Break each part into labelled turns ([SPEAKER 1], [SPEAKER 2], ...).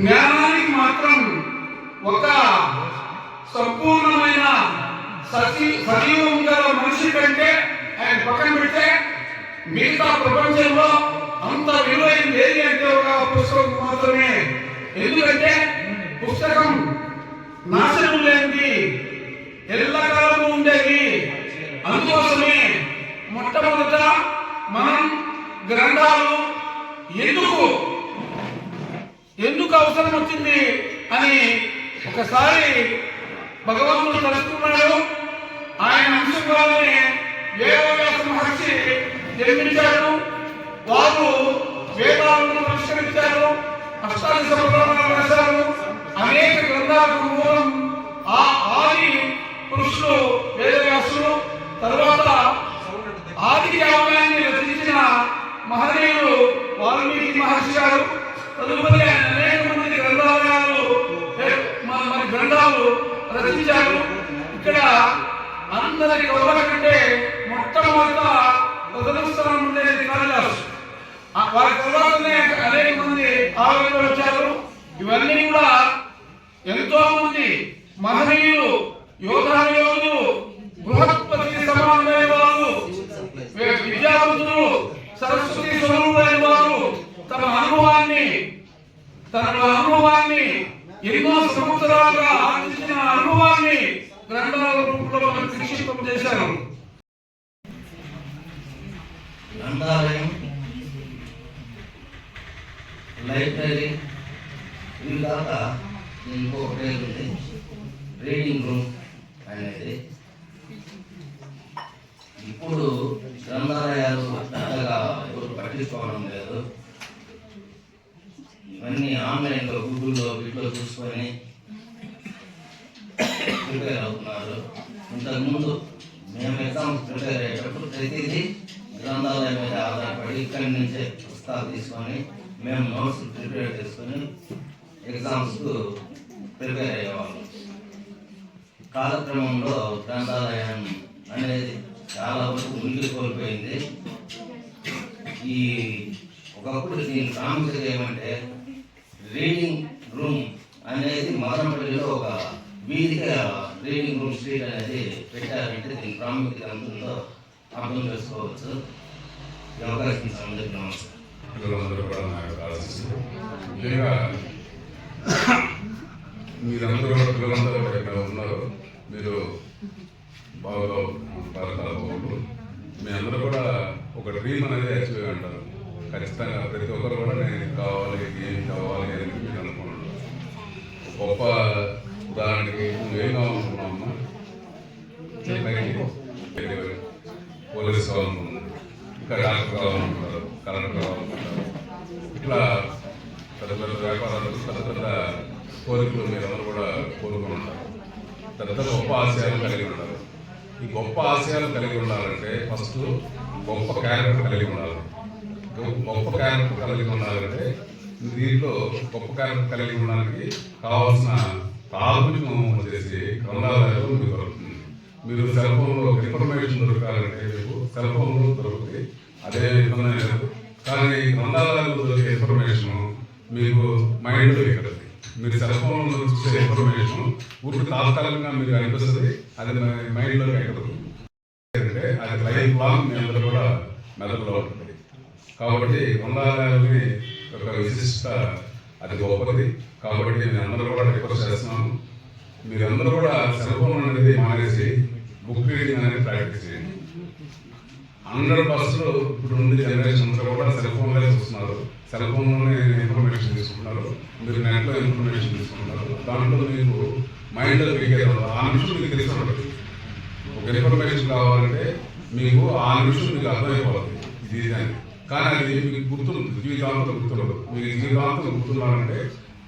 [SPEAKER 1] జ్ఞానానికి మాత్రం ఒక సంపూర్ణమైన సజీ సజీవం గల మనిషి కంటే ఆయన పక్కన పెడితే మిగతా ప్రపంచంలో అంత విలువైంది ఏది అంటే ఒక పుస్తకం మాత్రమే. ఎందుకంటే పుస్తకం నాశనం లేనిది ఎల్లకాలము ఉండేది. అందుకోసమే మొట్టమొదట మనం గ్రంథాలు ఎందుకు ఎందుకు అవసరం వచ్చింది అని ఒకసారి భగవంతుడు తలుచుకున్నాడు ఆయన అంశంలోనే వేదవ్యాస మహర్షి జన్మించాడు. వారు వేదాలను పరిష్కరించారు. అష్టాదశ పురాణాలు రాశారు. అనేక గ్రంథాలకు మూలం ఆ ఆది పురుషులు మ- గ్రంథాలు రచించారు ఇక్కడ అందరి కవుల కంటే మొట్టమొదట ప్రథమస్థానం ఉండేది కాళిదాసు వారి తర్వాతనే అనేక మంది ఆవిర్భావం వచ్చారు. ఇవన్నీ కూడా ఎంతో మంది మహనీయులు యోగాలు యోగులు బృహత్పతి సమానమైన వారు విద్యావంతులు సరస్వతి స్వరూపులైన వారు తమ అనుభవాన్ని తన అనుభవాన్ని ఎన్నో సంవత్సరాలుగా ఆర్జించిన అనుభవాన్ని గ్రంథాల రూపంలో మనం నిక్షిప్తం చేశారు.
[SPEAKER 2] గ్రంథాలయం లైబ్రరీ ఇవి కాక ఇంకో పేరు ఉంది. రీడింగ్ రూమ్ అనేది. ఇప్పుడు గ్రంథాలయాలు అంతగా ఎవరు పట్టించుకోవడం లేదు. ఇవన్నీ ఆన్లైన్లో గూగుల్లో చూసుకొని ప్రిపేర్ అవుతున్నారు ఇంతకుముందు మేము ఎగ్జామ్స్ ప్రిపేర్ అయ్యేటప్పుడు ప్రతిదీ గ్రంథాలయం మీద ఆధారపడి ఇక్కడి నుంచే పుస్తకాలు తీసుకొని మేము నోట్స్ ప్రిపేర్ చేసుకొని ఎగ్జామ్స్కు ప్రిపేర్ అయ్యేవాళ్ళం. కాలక్రమంలో గ్రంథాలయం అనేది చాలా వరకు ఉనికి కోల్పోయింది. ఈ ఒకప్పుడు దీని ప్రాముఖ్యత ఏమంటే రీడింగ్ రూమ్ అనేది మదనపల్లిలో ఒక వీధిగా రీడింగ్ రూమ్ స్ట్రీట్ అనేది పెట్టారంటే దీని ప్రాముఖ్యత అందులో అర్థం చేసుకోవచ్చు. ఈ అవకాశం అందరికీ నమస్కారం.
[SPEAKER 3] పిల్లలందరూ కూడా నా యొక్క ఆశీస్సులు ముఖ్యంగా మీరందరూ కూడా పిల్లలందరూ కూడా ఇక్కడ ఉన్నారు. మీరు బాగా పథకాల బాబులు. మీ అందరూ కూడా ఒక డ్రీమ్ అనేది అచీవ్ అంటారు. ఖచ్చితంగా ప్రతి ఒక్కరు కూడా నేను కావాలి ఏం కావాలి అని మీరు అనుకున్నాను గొప్ప ఉదాహరణకి నువ్వేం కావాలనుకున్నావు పోలీస్ కావాలనుకున్నాను ఇంకా డాక్టర్ కావాలనుకుంటారు కలెక్టర్ కావాలనుకుంటారు ఇట్లా పెద్ద పెద్ద వ్యాపారాలు పెద్ద పెద్ద కోరికలు మీరందరూ కూడా కోరుకుని ఉంటారు పెద్ద గొప్ప ఆశయాలు కలిగి ఉంటారు ఈ గొప్ప ఆశయాలు కలిగి ఉండాలంటే ఫస్ట్ గొప్ప క్యారెక్టర్ కలిగి ఉండాలి గొప్ప క్యారెక్టర్ కలిగి ఉండాలంటే దీంట్లో గొప్ప క్యారెక్టర్ కలిగి ఉండడానికి కావాల్సిన ప్రాథమికం చేసి గ్రంథాలయాలు మీకు మీరు సెల్ ఫోన్లో ఇన్ఫర్మేషన్ దొరకాలంటే మీకు సెల్ ఫోన్లో దొరుకుతుంది అదే విధంగా లేదు కానీ గ్రంథాలయాలు దొరికే ఇన్ఫర్మేషన్ మీకు మైండ్లో ఎక్కడది? మీరు సెల్ ఫోన్లో చూసే ఇన్ఫర్మేషన్ ఊరికి తాత్కాలికంగా మీకు అనిపిస్తుంది. అది మైండ్లోకి ఎక్కడదు? అంటే అది లైఫ్ లాంగ్ మీ అందరూ కూడా మెదడులో ఉంటుంది. కాబట్టి గ్రంథాలయాలని ఒక విశిష్ట అది గొప్పది. కాబట్టి నేను అందరూ కూడా రిక్వెస్ట్ చేస్తున్నాను. మీరందరూ కూడా సెల్ ఫోన్ అనేది మానేసి బుక్ రీడింగ్ అనేది ప్రాక్టీస్ చేయండి. అందరు బస్సులో ఇప్పుడు ఉంది జనరేషన్ అంతా కూడా సెల్ ఫోన్లే చూస్తున్నారు. సెల్ ఫోన్లోనే ఇన్ఫర్మేషన్ తీసుకుంటున్నారు. మీరు నెట్లో ఇన్ఫర్మేషన్ తీసుకుంటున్నారు. దాంట్లో మీకు మైండ్లో మీకు ఆ నిమిషం మీకు తెలిసి ఉంటుంది. ఒక ఇన్ఫర్మేషన్ కావాలంటే మీకు ఆ నిమిషం మీకు అర్థమైపోతుంది ఇది ఇది అని. కానీ అది మీకు గుర్తుంది జీవితాంతం గుర్తుండదు. మీకు జీవితాంతం గుర్తున్నారంటే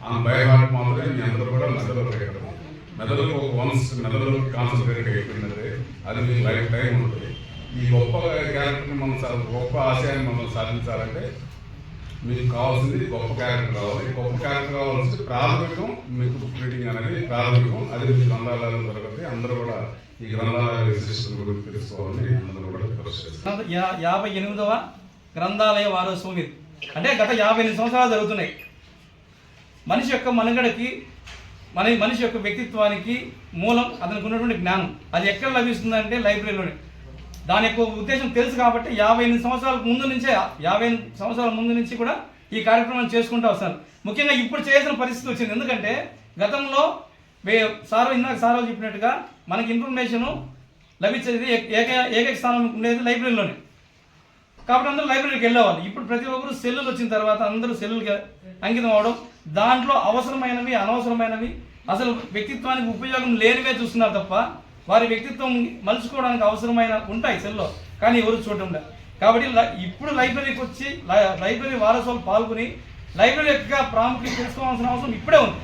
[SPEAKER 3] ఆ బై హార్ట్ మాత్రమే మీ అందరూ కూడా మెదడులో ఎక్కడం మెదడులో వన్స్ మెదడులో కాన్సన్ట్రేట్ అయిపోయిందంటే అది మీకు లైఫ్ టైం ఉంటుంది. ఈ గొప్ప క్యారెక్టర్ని మనం సా- గొప్ప ఆశయాన్ని మనం సాధించాలంటే మీకు కావాల్సింది గొప్ప క్యారెక్టర్ కావాలి గొప్ప క్యారెక్టర్ కావాల్సింది ప్రాథమికం మీకు బుక్ రీడింగ్ అనేది ప్రాథమికం. అది మీ గ్రంథాలయాలు దొరకదు అందరూ కూడా ఈ గ్రంథాలయ విశిష్టం గురించి తెలుసుకోవాలని అందరూ కూడా
[SPEAKER 4] యాభై ఎనిమిదవ గ్రంథాలయ వారోత్సవం ఇది అంటే గత యాభై ఎనిమిది సంవత్సరాలు జరుగుతున్నాయి. మనిషి యొక్క మనుగడకి మన మనిషి యొక్క వ్యక్తిత్వానికి మూలం అతనికి ఉన్నటువంటి జ్ఞానం. అది ఎక్కడ లభిస్తుందంటే లైబ్రరీలోనే. దాని యొక్క ఉద్దేశం తెలుసు కాబట్టి యాభై ఎనిమిది సంవత్సరాల ముందు నుంచే యాభై ఎనిమిది సంవత్సరాల ముందు నుంచి కూడా ఈ కార్యక్రమం చేసుకుంటూ వస్తాను. ముఖ్యంగా ఇప్పుడు చేయాల్సిన పరిస్థితి వచ్చింది. ఎందుకంటే గతంలో వే- సార్ ఇందాక సారో చెప్పినట్టుగా మనకి ఇన్ఫర్మేషన్ లభించేది ఏక ఏకైక స్థానం ఉండేది లైబ్రరీలోనే. కాబట్టి అందరూ లైబ్రరీకి వెళ్ళేవాళ్ళు. ఇప్పుడు ప్రతి ఒక్కరు సెల్లులు వచ్చిన తర్వాత అందరూ సెల్లులకి అంకితం అవడం దాంట్లో అవసరమైనవి అనవసరమైనవి అసలు వ్యక్తిత్వానికి ఉపయోగం లేనివే చూస్తున్నారు తప్ప వారి వ్యక్తిత్వం మలుచుకోవడానికి అవసరమైన ఉంటాయి సెల్లో కానీ ఎవరు చూడటం కాబట్టి లై- ఇప్పుడు లైబ్రరీకి వచ్చి లై- లైబ్రరీ వారసులు పాల్గొని లైబ్రరీ యొక్క ప్రాముఖ్యత తెలుసుకోవాల్సిన అవసరం ఇప్పుడే ఉంది.